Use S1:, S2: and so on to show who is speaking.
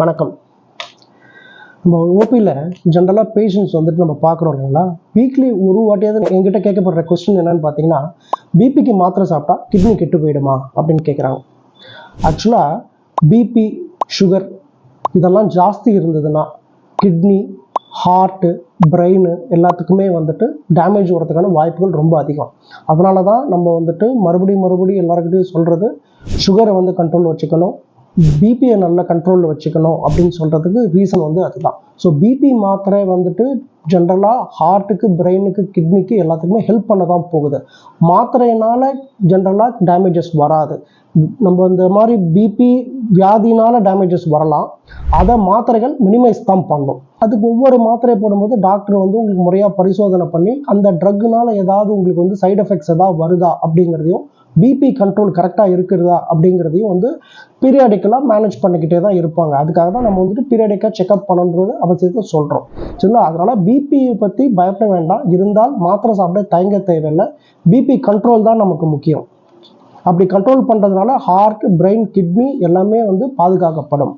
S1: வணக்கம். நம்ம ஓபியில் ஜென்ரலாக பேஷண்ட்ஸ் வந்துட்டு நம்ம பார்க்குறோம் இல்லைங்களா? வீக்லி ஒரு வாட்டியாவது எங்கிட்ட கேட்கப்படுற கொஸ்டின் என்னன்னு பார்த்தீங்கன்னா பிபிக்கு மாத்திரை சாப்பிட்டா கிட்னி கெட்டு போயிடுமா? அப்படின்னு கேட்குறாங்க. ஆக்சுவலாக பிபி சுகர் இதெல்லாம் ஜாஸ்தி இருந்ததுன்னா கிட்னி ஹார்ட்டு பிரெயின் எல்லாத்துக்குமே வந்துட்டு டேமேஜ் வரதுக்கான வாய்ப்புகள் ரொம்ப அதிகம். அதனால தான் நம்ம வந்துட்டு மறுபடியும் மறுபடியும் எல்லாருக்கிட்டையும் சொல்கிறது சுகரை வந்து கண்ட்ரோல் வச்சுக்கணும். பிபியை நல்ல கண்ட்ரோலில் வச்சுக்கணும் அப்படின்னு சொல்கிறதுக்கு ரீசன் வந்து அதுதான். ஸோ பிபி மாத்திரை வந்துட்டு ஜென்ரலாக ஹார்ட்டுக்கு பிரெயினுக்கு கிட்னிக்கு எல்லாத்துக்குமே ஹெல்ப் பண்ண தான் போகுது. மாத்திரையினால் ஜென்ரலாக டேமேஜஸ் வராது. நம்ம இந்த மாதிரி பிபி வியாதினால டேமேஜஸ் வரலாம். அதை மாத்திரைகள் மினிமைஸ் தான் பண்ணும். அதுக்கு ஒவ்வொரு மாத்திரை போடும்போது டாக்டர் வந்து உங்களுக்கு முறையாக பரிசோதனை பண்ணி அந்த ட்ரக்குனால ஏதாவது உங்களுக்கு வந்து சைடு எஃபெக்ட்ஸ் ஏதாவது வருதா அப்படிங்கிறதையும் பிபி கண்ட்ரோல் கரெக்டாக இருக்கிறதா அப்படிங்கிறதையும் வந்து பீரியாடிக்கலாக மேனேஜ் பண்ணிக்கிட்டே தான் இருப்பாங்க. அதுக்காக தான் நம்ம வந்துட்டு பீரியாடிக்காக செக்அப் பண்ணணுன்றது அவசியத்தை சொல்கிறோம் சரிங்களா? அதனால் பிபியை பற்றி பயப்பட வேண்டாம். இருந்தால் மாத்திரை சாப்பிட தயங்க தேவையில்லை. பிபி கண்ட்ரோல் தான் நமக்கு முக்கியம். அப்படி கண்ட்ரோல் பண்ணுறதுனால ஹார்ட் பிரெயின் கிட்னி எல்லாமே வந்து பாதுகாக்கப்படும்.